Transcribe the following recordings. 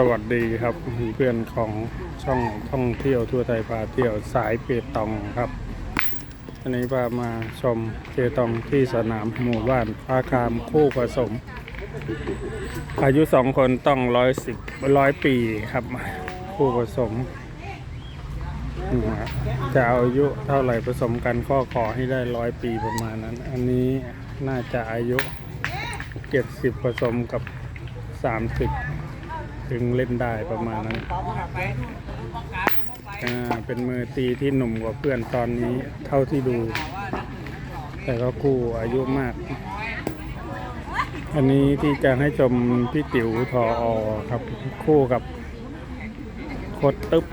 สวัสดีครับเพื่อนของช่องท่องเที่ยวทั่วไทยพาเที่ยวสายเปตองครับอันนี้พามาชมเปตองที่สนามหมู่บ้านพาคามคู่ผสม อายุสองคนต้องร้อยสิบร้อยปีครับ คู่ผสม จะเอาอายุเท่าไหร่ผสมกันก็ขอให้ได้ร้อยปีประมาณนั้น อันนี้น่าจะอายุเจ็ดสิบผสมกับสามสิบ ถึงเล่นได้ประมาณนั้นอ่าเป็นมือตีที่หนุ่มกว่าเพื่อนตอนนี้เท่าที่ดู แต่ก็คู่อายุมาก อันนี้ที่จะให้ชมพี่ติ๋วทออครับคู่กับโคตตึ๊บ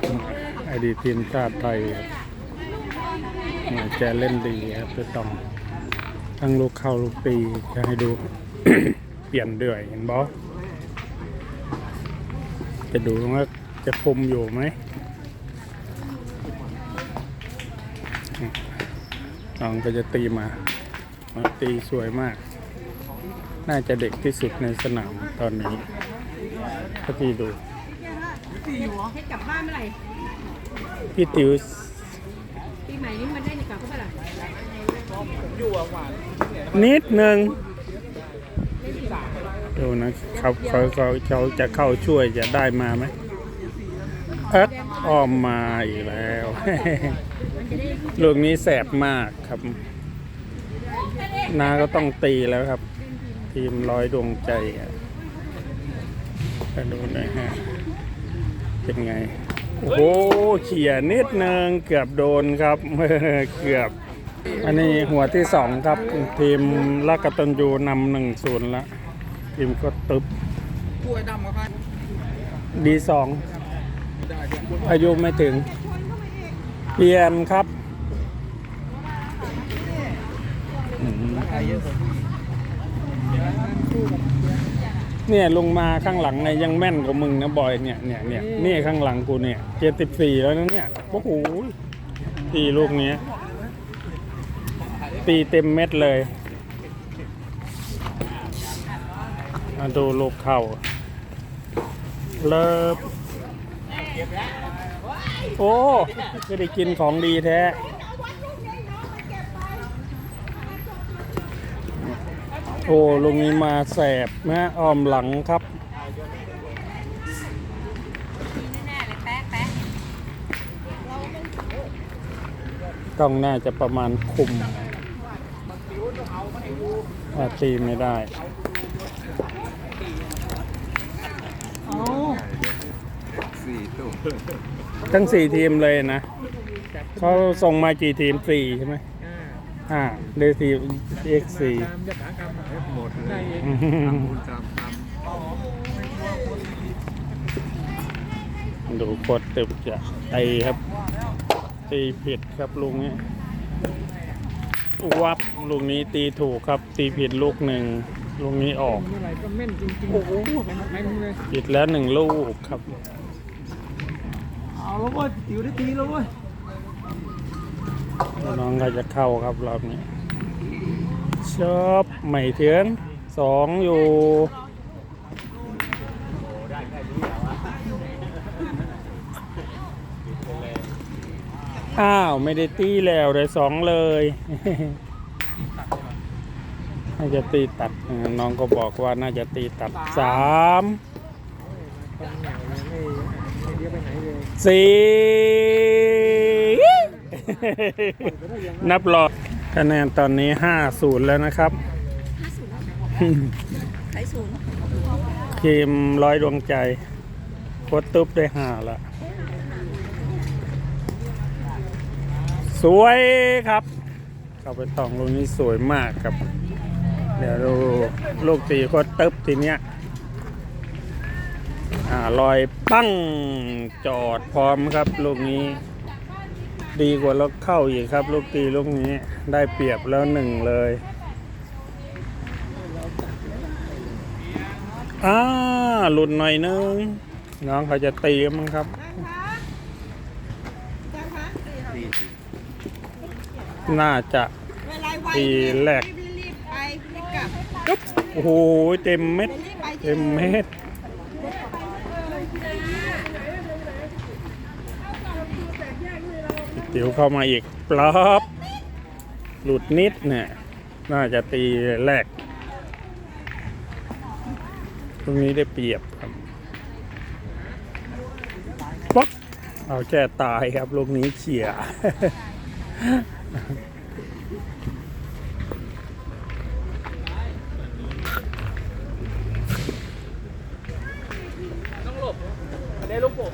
อดีตทีมชาติไทยแกเล่นดีครับจะต้องทั้งลูกเข้าลูกตีจะให้ดู เปลี่ยนเดือยเห็นบอส จะดูว่าจะคมอยู่ไหมน้องก็จะตีมา มาตีสวยมาก น่าจะเด็กที่สุดในสนามตอนนี้ถ้าพี่ดูให้กลับบ้านเมื่อไหร่พี่ติวปีใหม่นี้มันได้ในกลับเมื่อไหร่นิดนึง ดูนะครับเขาเขาเขาจะเข้าช่วยจะได้มาไหมเอ๊ะอ้อมมาอีกแล้ว ลูกนี้แสบมากครับ นาก็ต้องตีแล้วครับ ทีมร้อยดวงใจอะดูหนะฮะเป็นไง โอ้โหเขี่ยนิดนึงเกือบโดนครับเกือบ อันนี้หัวที่สองครับ ทีมลักกตันยูนำหนึ่งศูนย์ละ ทีมก็ตึบกล้วยดำกับใครดีสองได้เดี๋ยวอายุไม่ถึง เปลี่ยนครับอืมใครเยอะสุดเนี่ยลงมาข้างหลังเนี่ยยังแม่นกว่ามึงนะบอยเนี่ยเนี่ยเนี่ยนี่ข้างหลังกูเนี่ยเจ็ดสิบสี่แล้วนะเนี่ยโอ้โหตีลูกเนี้ยตีเต็มเม็ดเลย มาดูลูกเข้าเลิฟโอ้ไม่ได้กินของดีแท้โอ้ลุงนี้มาแสบนะอ้อมหลังครับต้องน่าจะประมาณคุมตีไม่ได้ สี่ตู้ทั้งสี่ทีมเลยนะเขาส่งมากี่ทีมสี่ใช่ไหมห้าเดทีเอ็กสี่ตามยถากรรมหมดเลยทำบุญตามกรรมดูโคตรตึบจะไอครับ ตีผิดครับลุงนี้วับลุงนี้ตีถูกครับ ตีผิดลูกหนึ่งลุงนี้ออกเมื่อไหร่ก็แม่นจริงๆโอ้โหเป็นแม่นเลยผิดแล้วหนึ่งลูกครับ เอาแล้วเว้ยติ๋วได้ตีแล้วเว้ยน้องก็จะเข้าครับรอบนี้ชอบไม่เถืองสองอยู่อ้าว ไม่ได้ตีแล้วเลยสองเลยน่าจะตีตัดน้องก็บอกว่าน่าจะตีตัดสาม ดียวไปไหนเลยสี่นับรอคะแนนตอนนี้ห้าศูนย์แล้วนะครับใช้ศูนย์ทีมร้อยดวงใจโคตรตุ๊บได้ห้าละสวยครับเข้าไปตองลูกนี้สวยมากครับ เดี๋ยวดูลูกตีโคตรตึ๊บทีเนี้ย อ่าลอยปั้งจอดพร้อมครับ ลูกนี้ ดีกว่าลูกเข้าอีกครับ ลูกตีลูกนี้ได้เปรียบแล้วหนึ่งเลยอ่าหลุดหน่อยนึง น้องเขาจะตีมั้งครับน่าจะเวลาไวทีแรกรีบๆไปรีบกลับโอ้โหเต็มเม็ดรีบไปเต็มเม็ด ติ๋วเข้ามาอีกปลอบหลุดนิดเนี่ย น่าจะตีแรก ตรงนี้ได้เปรียบครับป๊อกเอาแค่ตายครับลูกนี้เฉีย ต้องหลบได้ลูกโป่ง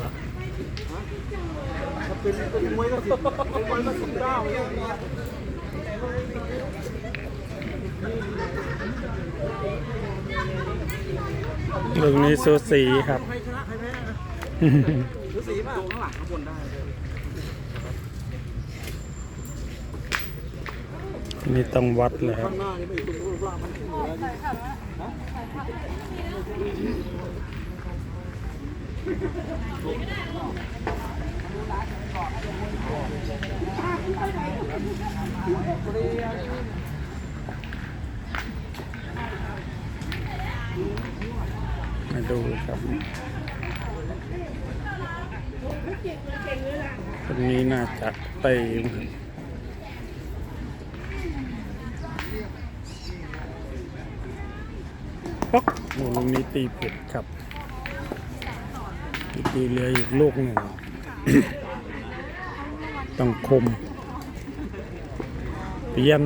ป็นเป็นมวยก็สิบเป็นมวยก็สิบเก้าเลยลูกนี้สูสีครับ ใครชนะใครแพ้นะดูสีป่ะข้างหลังข้างบนได้ นี่ต้องวัดเลยครับ ข้างหน้านี่ไม่ถูกรูปร่างมันขึ้นอยู่แล้ว มาดูครับคนนี้น่าจะเตะป๊อกโอ้ลูกนี้ตีผิดครับตีเหลืออีกลูกหนึ่ง ต้องคมเปียน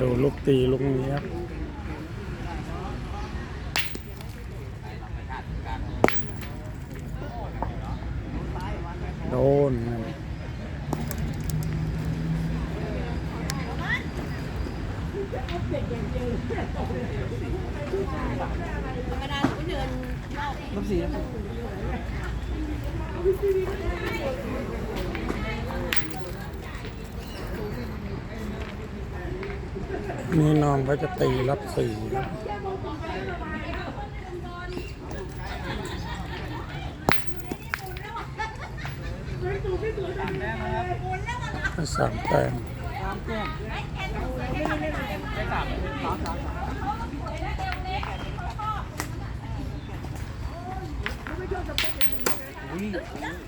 ดูลูกตีลูกนี้ครับ โดนครับ ธรรมดาหนูก็เดินรอบน้ำสีนี่น้องก็จะตีรับสี่ครับสามแต้มตามแก้ม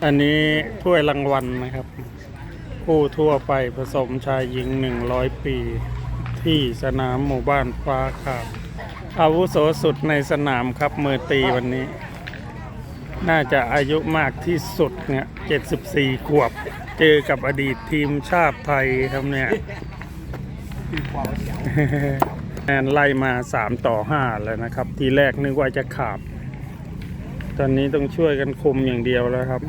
อันนี้ถ้วยรางวัลนะครับ คู่ทั่วไปผสมชายหญิง100ปี ที่สนามหมู่บ้านฟ้าขาบอาวุโสสุดในสนามครับมือตีวันนี้ น่าจะอายุมากที่สุดเนี่ย74ขวบ เจอกับอดีตทีมชาติไทยครับเนี่ย แอนไล่มา 3 ต่อ 5 แล้วนะครับ ทีแรกนึกว่าจะขาดตอนนี้ต้องช่วยกันคุมอย่างเดียวแล้วครับ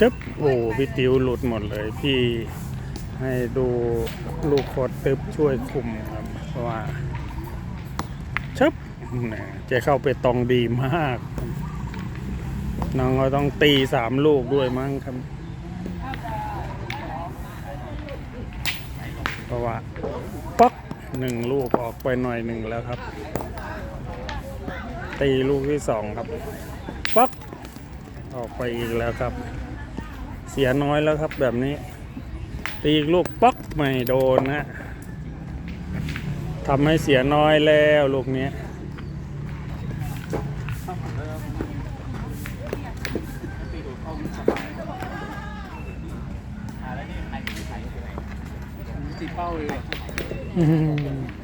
จึ๊บโอ้พี่ติวหลุดหมดเลย พี่ให้ดูลูกโคตตึ๊บช่วยคุมครับเพราะว่าชึบเจะเข้าไปตองดีมาก น้องก็ต้องตีสามลูกด้วยมั้งครับ เพราะว่าป๊อกหนึ่งลูกออกไปหน่อยหนึ่งแล้วครับ ตีลูกที่สองครับป๊อกออกไปอีกแล้วครับ เสียน้อยแล้วครับแบบนี้ ตีลูกป๊อกไม่โดนนะทำให้เสียน้อยแล้วลูกนี้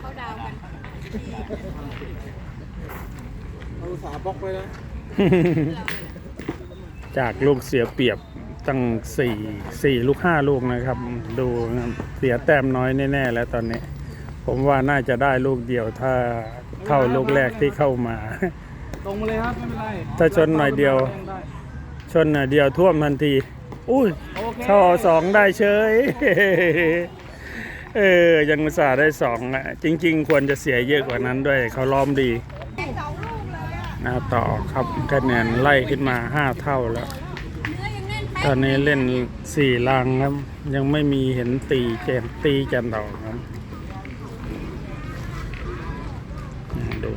เขาดาวกันเอาสาบล็อกไปแล้วจากลูกเสียเปรียบตั้งสี่สี่ลูกห้าลูกนะครับ ดูนะครับเสียแต้มน้อยแน่ๆแล้วตอนนี้ ผมว่าน่าจะได้ลูกเดียวถ้าเท่าลูกแรกที่เข้ามา ตรงมาเลยครับไม่เป็นไรถ้าชนหน่อยเดียวได้ชนหน่อยเดียวท่วมทันที อุ้ยโอเคเข้าเอาสองได้เฉย เออ ยังอุตส่าห์ได้สองอะ จริง ๆ ควรจะเสียเยอะกว่านั้นด้วยเขาล้อมดีนะต่อครับคะแนนไล่ขึ้นมาห้าเท่าแล้ว ตอนนี้เล่นสี่ลังครับ ยังไม่มีเห็นตีเกมตีแกนดอกครับดู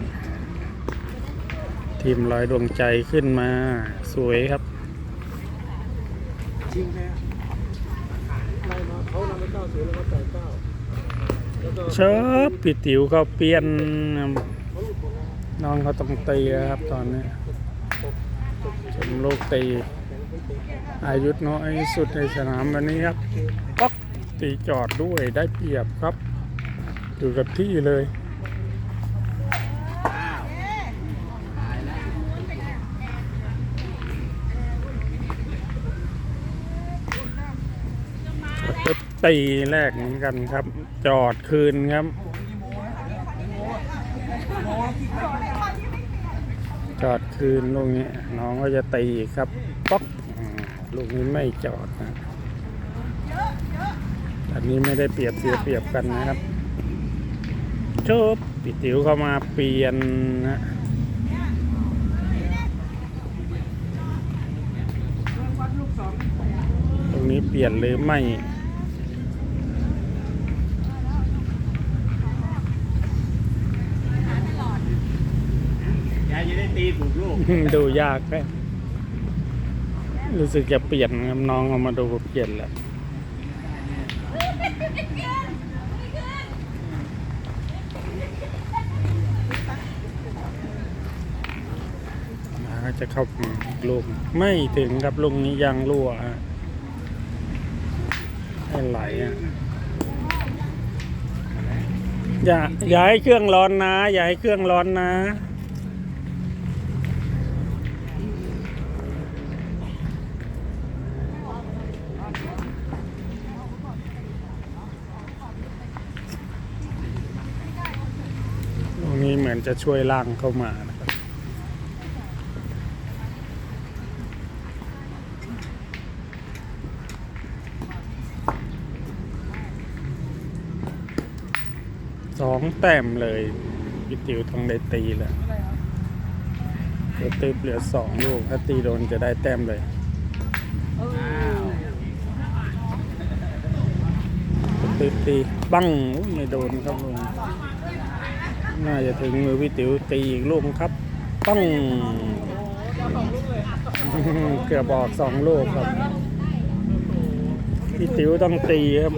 ทีมร้อยดวงใจขึ้นมาสวยครับจริงแค่ไล่มาเขานำไปเก้าศูนย์แล้วก็จ่เก้า เชิบพี่ติ๋วเขาเปลี่ยนน้องเขาต้องตีครับตอนนี้ชมลูกตีอายุน้อยสุดในสนามวันนี้ครับป๊อกตีจอดด้วยได้เปรียบครับ อยู่กับที่เลย ก็ ตีแรกเหมือนกันครับ จอดคืนครับ จอดคืนลูกนี้น้องก็จะตีครับป๊อกลูกนี้ไม่จอดนะอันนี้ไม่ได้เปรียบเสียเปรียบกันนะครับชบปิติ๋วเข้ามาเปลี่ยนนะตรงนี้เปลี่ยนหรือไม่ ยายจะได้ ตีถูกลูกดูยากไหมรู้สึกจะเปลี่ยนครับน้องเอามาดูเปลี่ยนแล้วจะเข้าลูกไม่ถึงครับลูกนี้ยางรั่วฮะให้ไหลอะอย่าอย่าให้เครื่องร้อนนะ อย่าให้เครื่องร้อนนะ ตรงนี้เหมือน จะช่วยล่างเข้ามานะครับสองแต้มเลยพี่ติ๋วต้องได้ตีแล้วเดี๋ยวตีเหลือสองลูกถ้าตีโดนจะได้แต้มเลยตีตีบังอุ๊ยไม่โดนครับลุง น่าจะถึงมือพี่ติ๋วตีอีกลูกครับปังเกือบบอกสองลูกครับ พี่ติ๋วต้องตีครับ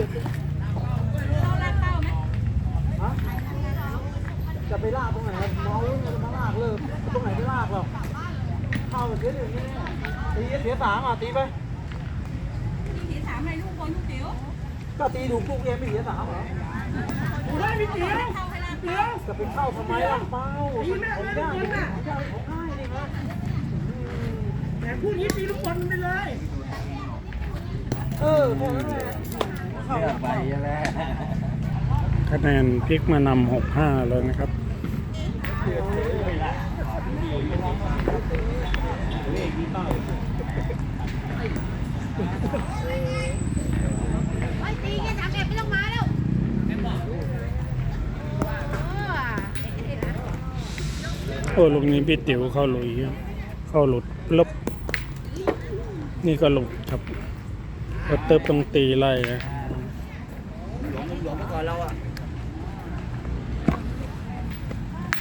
จะไปลากตรงไหนครับน้องจะมาลากเลยตรงไหนไปลากหรอกเข้าเสียหนึ่งนี่ตีเสียสามอะตีไปสีสามอะไรลูกบอลลูกเดียวก็ตีถูกลูกเองไม่เสียสามเหรอได้พี่เดียว จะไปเข้าทำไมล่ะเป้าของยากของยากของง่ายนี่ครับแต่คู่นี้ตีลูกบอลไปเลย เออแค่นั้นแหละเข้าไปแล้วคะแนนพลิกมานำหกห้าแล้วนะครับไอ้ตีแค่สามเอ็ดไม่ต้องมาแล้วเออ โอ้ลูกนี้พี่ติ๋วเข้าหลุยครับเข้าหลุดลบนี่ก็หลุดครับรถเติบต้องตีไล่นะหลวงหลวงมาก่อนเราอะ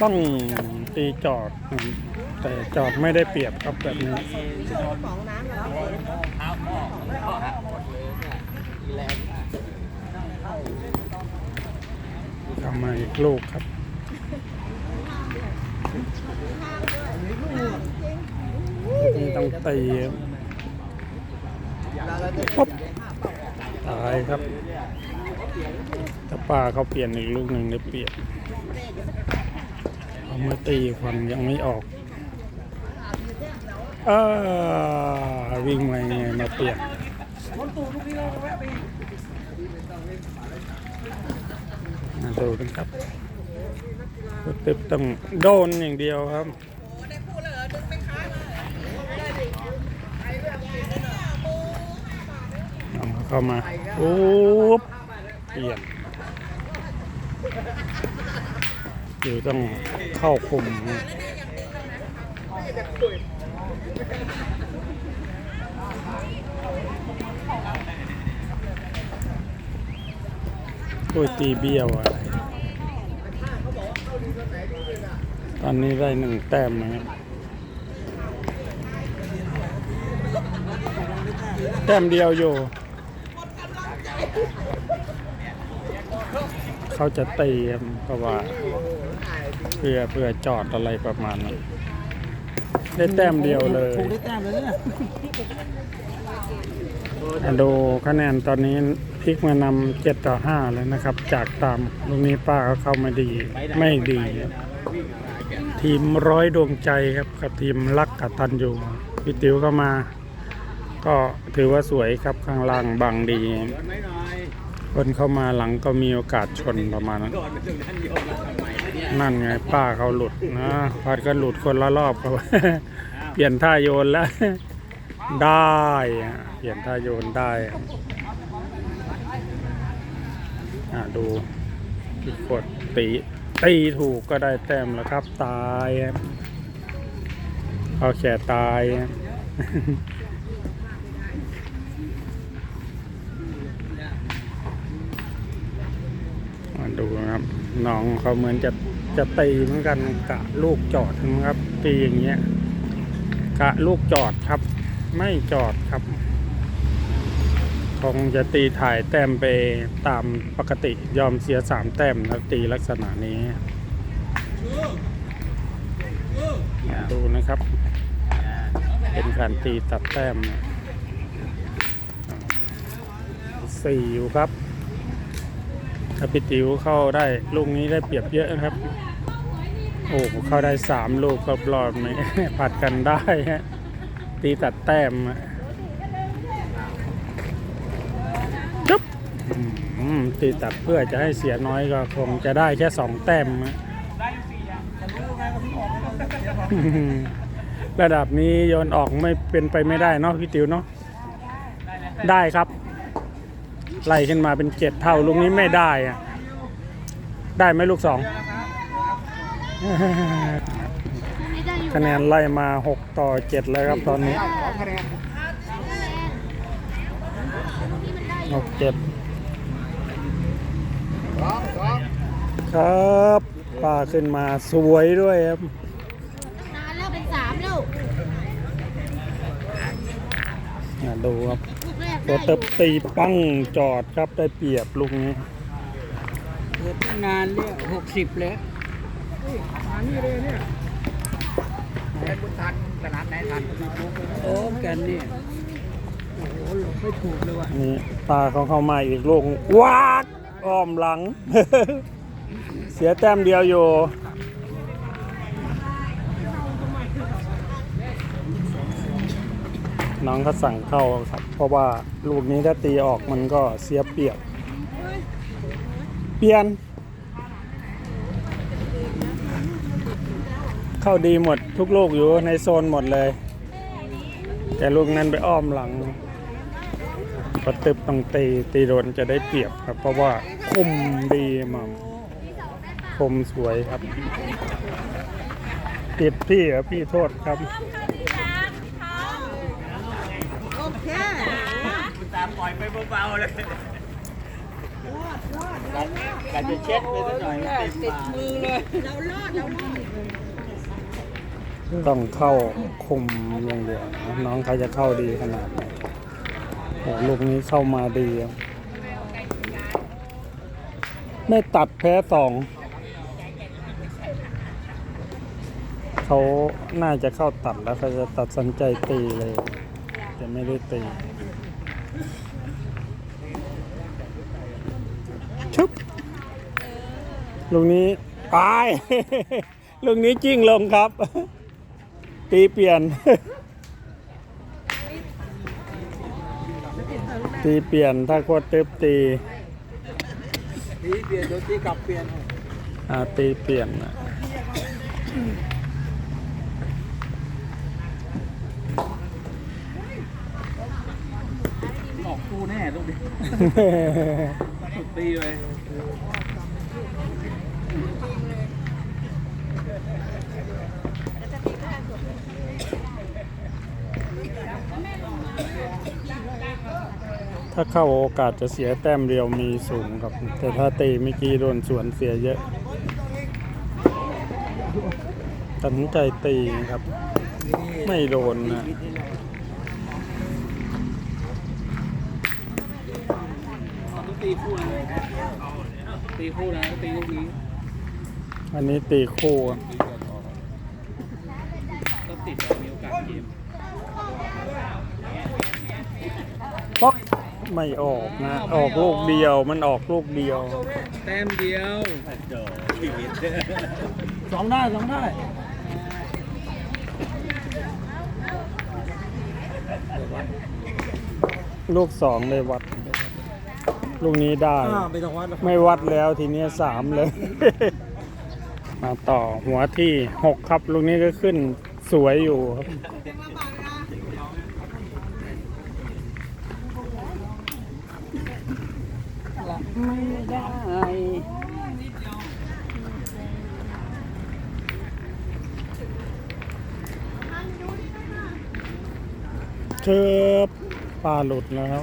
ต้องตีจอด แต่จอดไม่ได้เปรียบครับแบบนี้ทำมาอีกลูกครับ นี่ต้องตีปุ๊บตายครับ ถ้าป้าเขาเปลี่ยนอีกลูกหนึ่งได้เปลี่ยนเอามาตีควันยังไม่ออกอาวิ่งมาไงมาเปลี่ยนคนตูลูกนี้เราแวะไปมาดูกันครับ ก็ตึบต้องโดนอย่างเดียวครับเอาเข้ามาโอ้บเปลี่ยนเดี๋ยวต้องเข้าคุมโอ้ยตีเบี้ยวอะไร ตอนนี้ได้หนึ่งแต้มนะครับแต้มเดียวอยู่ เขาจะตีครับเพราะว่าเพื่อเพื่อจอดอะไรประมาณนั้นได้แต้มเดียวเลยถูกได้แต้มเลยเนี่ยอะดูคะแนนตอนนี้พลิกมานำเจ็ดต่อห้าแล้วนะครับ จากตามลูกนี้ป้าเขาเข้ามาดีไม่ดี ทีมร้อยดวงใจครับกับทีมรักกัตันอยู่พี่ติ๋วก็มา ก็ถือว่าสวยครับข้างล่างบังดี คนเข้ามาหลังก็มีโอกาสชนประมาณนั้นนั่นไงป้าเขาหลุดนะพัดก็หลุดคนละรอบครับเปลี่ยนท่าโยนแล้ว ได้เปลี่ยนท่าโยนได้อะดูอีกกดตี ตีถูกก็ได้แต้มแล้วครับ ตายเอาแขนตายมาดูครับน้องเขาเหมือนจะจะตีเหมือนกันกะลูกจอดนะครับตีอย่างเงี้ยกะลูกจอดครับ ไม่จอดครับ คงจะตีถ่ายแต้มไปตามปกติยอมเสียสามแต้มแล้วตีลักษณะนี้ ดูนะครับ เป็นการตีตัดแต้มสี่อยู่ครับถ้าปิติวเข้าได้ลูกนี้ได้เปรียบเยอะนะครับ โอ้เข้าได้สามลูกก็รอดไหมผัดกันได้ฮะตีตัดแต้มอะจุ๊บอืม ตีตัดเพื่อจะให้เสียน้อยก็คงจะได้แค่สองแต้มอะระดับนี้โยนออกไม่เป็นไปไม่ได้เนาะพี่ติวเนาะได้ครับ ไล่ขึ้นมาเป็นเจ็ดเท่าลูกนี้ไม่ได้อะได้ไหมลูกสองคะแนนไล่มาหกต่อเจ็ดเลยครับตอนนี้หกเจ็ด ครับป้าขึ้นมาสวยด้วยครับนานแล้วเป็นสามแล้วอะดูครับลูกแรกตัวได้เติบตีปั้งจอดครับได้เปรียบลูกนี้เกิดตั้งนานเนี่ยหกสิบแล้วอันนี้เลยเนี่ยเป็นบุญทันสนามไหนทันโอ้แกนเนี่ยโอ้โหหลบไม่ถูกเลยว่ะนี่ปลาของเขามาอีกลูกวากอ้อมหลัง เสียแต้มเดียวอยู่น้องเขาสั่งเข้าครับ เพราะว่าลูกนี้ถ้าตีออกมันก็เสียเปรียบ เปลี่ยน เข้าดีหมดทุกลูกอยู่ในโซนหมดเลย แต่ลูกนั้นไปอ้อมหลังพอตึบต้องตีตีโดนจะได้เปรียบครับ เพราะว่าคุมดีมาก คมสวยครับ ติดพี่เหรอพี่โทษครับ โอเคตามปล่อยไปเบาๆเลยการจะเช็ดไปสักหน่อยติดมือเลย เรารอดเรารอดต้องเข้าคุมอย่างเดียวนะน้องเขาจะเข้าดีขนาดไหนโอ้ลูกนี้เข้ามาดีครับไม่ตัดแพ้สอง เขาน่าจะเข้าตัดแล้วเขาจะตัดสินใจตีเลย แต่ไม่ได้ตีชุบลูกนี้ไปลูกนี้จิ้งลงครับ ตีเปลี่ยน ตีเปลี่ยนถ้าโคตรเต็บตีตีเปลี่ยนโดนตีกลับเปลี่ยนอาตีเปลี่ยนนะ ออ กตู้แน่ลูกดิสุดตีเลยถ้าเข้าโอกาสจะเสียแต้มเดียวมีสูงครับ แต่ถ้าตีเมื่อกี้โดนสวนเสียเยอะตัดสินใจตีครับ ไม่โดนนะ ต้องตีคู่นะตีคู่นะตีลูกนี้อันนี้ตีคู่ครับต้องติดมีโอกาสเกมป๊อกไม่ออกนะ ออกลูกเดียวมันออกลูกเดียว แต้มเดียวสองได้สองได้ลูกสองเลยวัด ลูกนี้ได้ อ่าไม่ต้องวัดแล้วไม่วัดแล้วทีนี้สามเลย มาต่อหัวที่หกครับ ลูกนี้ก็ขึ้นสวยอยู่ครับ ไม่ได้ เชิบปลาหลุดแล้ว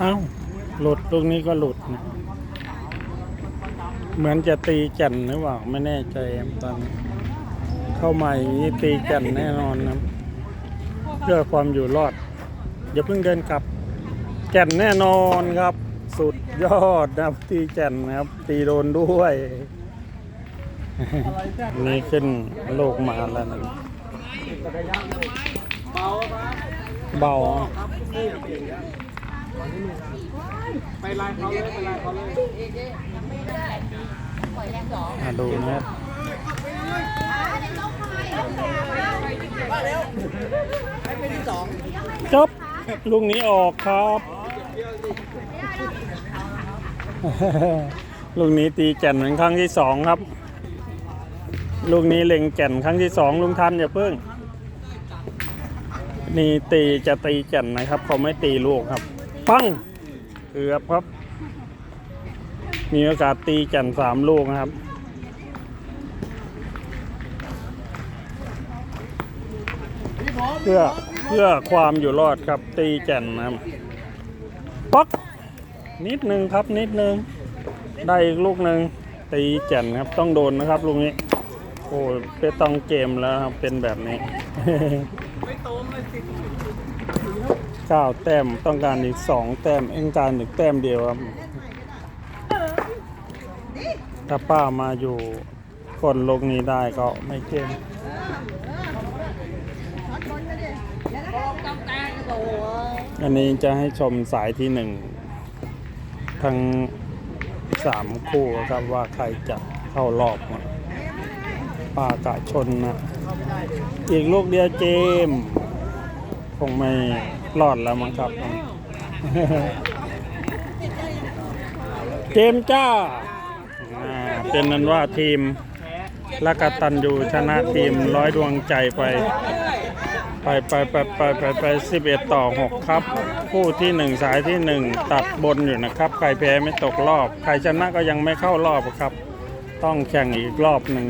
เอ้าหลุดตรงนี้ก็หลุดนะเหมือนจะตีแก่นหรือเปล่าไม่แน่ใจตอนนี้เข้ามาอย่างนี้ตีแก่นแน่นอนนะเพื่อความอยู่รอดอย่าเพิ่งเดินกลับ แก่นแน่นอนครับ สุดยอดนะตีแก่นนะครับ ตีโดนด้วยนี่ขึ้นโลกมาแล้วนะ เบาครับเบาไปไลน์เขาเลยไปไลน์เขาเลยมาดูนะครับจบลูกนี้ออกครับ ลูกนี้ตีแก่นเป็นครั้งที่สองครับ ลูกนี้เล็งแก่นครั้งที่สองลุงทันอย่าเพิ่ง นี่ตีจะตีแก่นนะครับ เขาไม่ตีลูกครับ ปังเกือบครับ มีโอกาสตีแก่นสามลูกนะครับ เพื่อเพื่อความอยู่รอดครับ ตีแก่นนะครับป๊อกนิดนึงครับนิดนึง ได้อีกลูกหนึ่งตีแก่นครับ ต้องโดนนะครับลูกนี้ โอ้ไปต้องเกมแล้วครับเป็นแบบนี้ เก้าแต้มต้องการอีกสองแต้มเองการอีกแต้มเดียวครับ ถ้าป้ามาอยู่คนลงนี้ได้ก็ไม่เกมอันนี้จะให้ชมสายที่หนึ่งทั้งสามคู่ครับว่าใครจะเข้ารอบป้ากะชนนะ อีกลูกเดียวเจม งไม่รอดแล้วมั้งครับเจมจ้า เป็นนั้นว่าทีมละกตันยูชนะทีมร้อยดวงใจไป ไปไปไปไปไปไปสิบเอ็ดต่อหกครับ คู่ที่หนึ่งสายที่หนึ่งตัดบนอยู่นะครับ ใครแพ้ไม่ตกรอบ ใครชนะก็ยังไม่เข้ารอบครับ ต้องแข่งอีกรอบหนึ่ง